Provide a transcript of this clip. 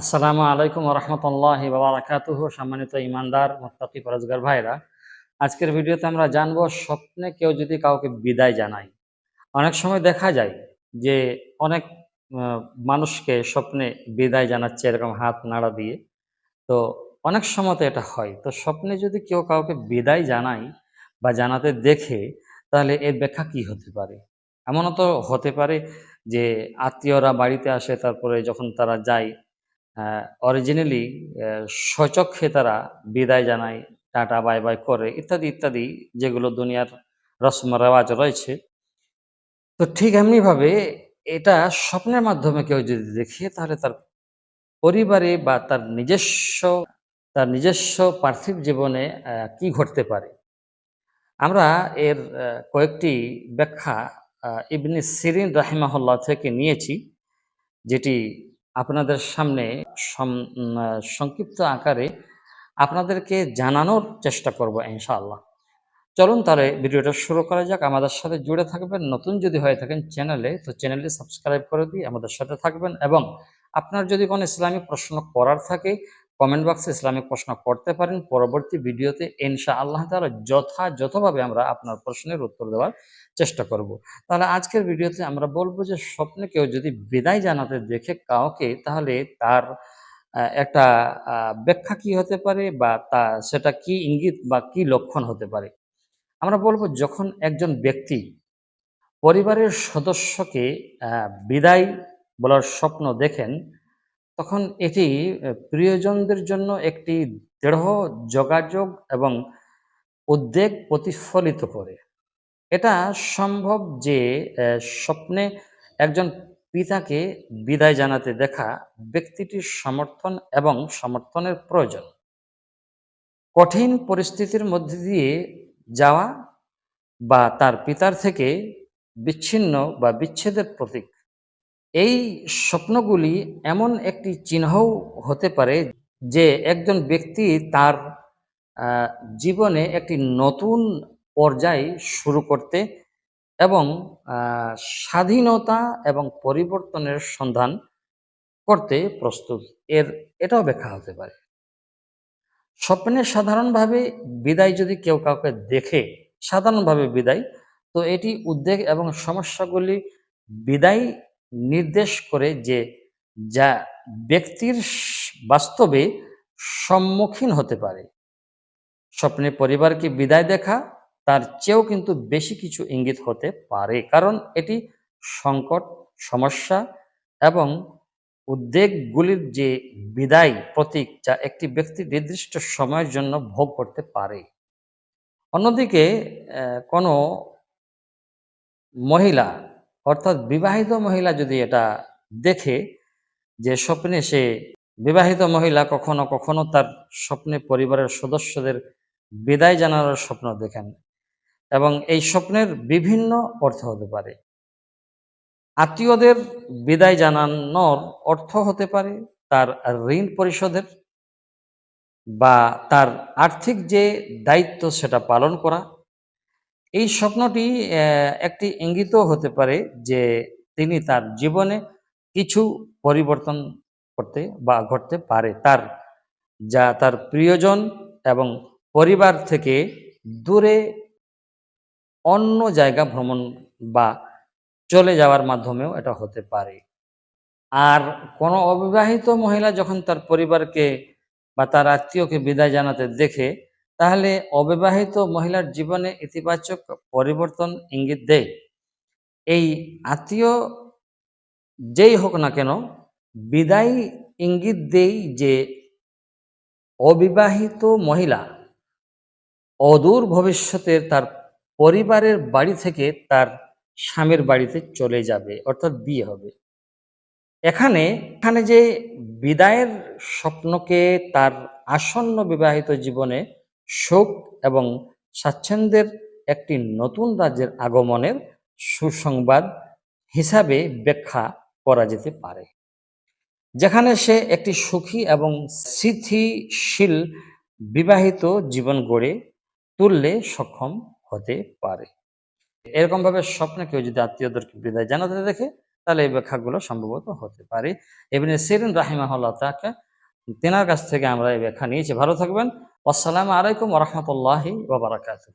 আসসালামু আলাইকুম রহমতুল্লাহ বারাকাতুহ, সম্মানিত ইমানদার মোত্তাকি পরজগার ভাইরা। আজকের ভিডিওতে আমরা জানব, স্বপ্নে কেউ যদি কাউকে বিদায় জানায়, অনেক সময় দেখা যায় যে অনেক মানুষকে স্বপ্নে বিদায় জানাচ্ছে এরকম হাত নাড়া দিয়ে। তো অনেক সময় এটা হয়। তো স্বপ্নে যদি কেউ কাউকে বিদায় জানায় বা জানাতে দেখে, তাহলে এর ব্যাখ্যা কি হতে পারে? এমনও তো হতে পারে যে আত্মীয়রা বাড়িতে আসে, তারপরে যখন তারা যায় অরিজিনালি স্বচক্ষে তারা বিদায় জানায়, টাটা বাই বাই করে, ইত্যাদি ইত্যাদি যেগুলো দুনিয়ার রসম রেওয়াজ রয়েছে। তো ঠিক এমনিভাবে এটা স্বপ্নের মাধ্যমে কেউ যদি দেখে তাহলে তার পরিবারে বা তার নিজস্ব তার নিজস্ব পার্থিব জীবনে কি ঘটতে পারে? আমরা এর কয়েকটি ব্যাখ্যা ইবনে সিরিন রাহিমাহুল্লাহ থেকে নিয়েছি, যেটি আপনাদের সামনে সংক্ষিপ্ত আকারে আপনাদেরকে জানানোর চেষ্টা করব ইনশাআল্লাহ। চলুন তাহলে ভিডিওটা শুরু করা যাক। আমাদের সাথে জুড়ে থাকবেন, নতুন যদি হয়ে থাকেন চ্যানেলে, তো চ্যানেলটি সাবস্ক্রাইব করে দিই আমাদের সাথে থাকবেন এবং আপনার যদি কোনো ইসলামিক প্রশ্ন করার থাকে কমেন্ট বক্সে ইসলামিক প্রশ্ন করতে পারেন। পরবর্তী ভিডিওতে ইনশা আল্লাহ তালা যথাযথভাবে আমরা আপনার প্রশ্নের উত্তর দেওয়ার চেষ্টা করব। তাহলে আজকের ভিডিওতে আমরা বলব যে স্বপ্নে কেউ যদি বিদায় জানাতে দেখে কাউকে, তাহলে তার একটা ব্যাখ্যা কি হতে পারে বা তা, সেটা কি ইঙ্গিত বা কি লক্ষণ হতে পারে? আমরা বলব যখন একজন ব্যক্তি পরিবারের সদস্যকে বিদায় বলার স্বপ্ন দেখেন তখন এটি প্রিয়জনদের জন্য একটি দৃঢ় যোগাযোগ এবং উদ্বেগ প্রতিফলিত করে। এটা সম্ভব যে স্বপ্নে একজন পিতাকে বিদায় জানাতে দেখা ব্যক্তিটির সমর্থন এবং সমর্থনের প্রয়োজন। কঠিন পরিস্থিতির মধ্যে দিয়ে যাওয়া বা তার পিতার থেকে বিচ্ছিন্ন বা বিচ্ছেদের প্রতীক এই স্বপ্নগুলি এমন একটি চিহ্নও হতে পারে যে একজন ব্যক্তি তার জীবনে একটি নতুন পর্যায় শুরু করতে এবং স্বাধীনতা এবং পরিবর্তনের সন্ধান করতে প্রস্তুত। এর, এটাও ব্যাখ্যা হতে পারে। স্বপ্নে সাধারণভাবে বিদায় যদি কেউ কাউকে দেখে, সাধারণভাবে বিদায়, তো এটি উদ্বেগ এবং সমস্যাগুলি বিদায় নির্দেশ করে যে যা ব্যক্তির বাস্তবে সম্মুখীন হতে পারে। স্বপ্নে পরিবারকে বিদায় দেখা, তার চেয়েও কিন্তু বেশি কিছু ইঙ্গিত হতে পারে। কারণ এটি সংকট, সমস্যা এবং উদ্বেগগুলির যে বিদায় প্রতীক যা একটি ব্যক্তি নির্দিষ্ট সময়ের জন্য ভোগ করতে পারে। অন্যদিকে কোনো মহিলা অর্থাৎ বিবাহিত মহিলা যদি এটা দেখে যে স্বপ্নে সে বিবাহিত মহিলা কখনো কখনো তার স্বপ্নে পরিবারের সদস্যদের বিদায় জানানোর স্বপ্ন দেখেন এবং এই স্বপ্নের বিভিন্ন অর্থ হতে পারে। আত্মীয়দের বিদায় জানানোর অর্থ হতে পারে তার ঋণ পরিশোধের বা তার আর্থিক যে দায়িত্ব সেটা পালন করা এই স্বপ্নটি একটি ইঙ্গিতও হতে পারে যে তিনি তার জীবনে কিছু পরিবর্তন করতে বা ঘটতে পারে। তার, যা তার প্রিয়জন এবং পরিবার থেকে দূরে অন্য জায়গা ভ্রমণ বা চলে যাওয়ার মাধ্যমেও এটা হতে পারে। আর কোনো অবিবাহিত মহিলা যখন তার পরিবারকে বা তার আত্মীয়কে বিদায় জানাতে দেখে তাহলে অবিবাহিত মহিলার জীবনে ইতিবাচক পরিবর্তন ইঙ্গিত দেয়। এই আত্মীয় যেই হোক না কেন, বিদায় ইঙ্গিত দেই যে অবিবাহিত মহিলা অদূর ভবিষ্যতে তার পরিবারের বাড়ি থেকে তার স্বামীর বাড়িতে চলে যাবে, অর্থাৎ বিয়ে হবে। এখানে এখানে যে বিদায়ের স্বপ্নকে তার আসন্ন বিবাহিত জীবনে সুখ এবং স্বাচ্ছন্দ্যের একটি নতুন রাজ্যের আগমনের সুসংবাদ হিসাবে ব্যাখ্যা করা যেতে পারে। যেখানে সে একটি সুখী এবং স্থিতিশীল বিবাহিত জীবন গড়ে তুললে সক্ষম হতে পারে। এরকম ভাবে স্বপ্নে কেউ যদি আত্মীয়দেরকে বিদায় জানাতে দেখে, তাহলে এই ব্যাখ্যাগুলো সম্ভবত হতে পারে। এমনি সিরিন রাহিমাহুল্লাহ তাকে তেনার কাছ থেকে আমরা এই ব্যাখ্যা নিয়েছি। ভালো থাকবেন। আসসালামু আলাইকুম রহমতুল্লাহি ওবরাকাতুহ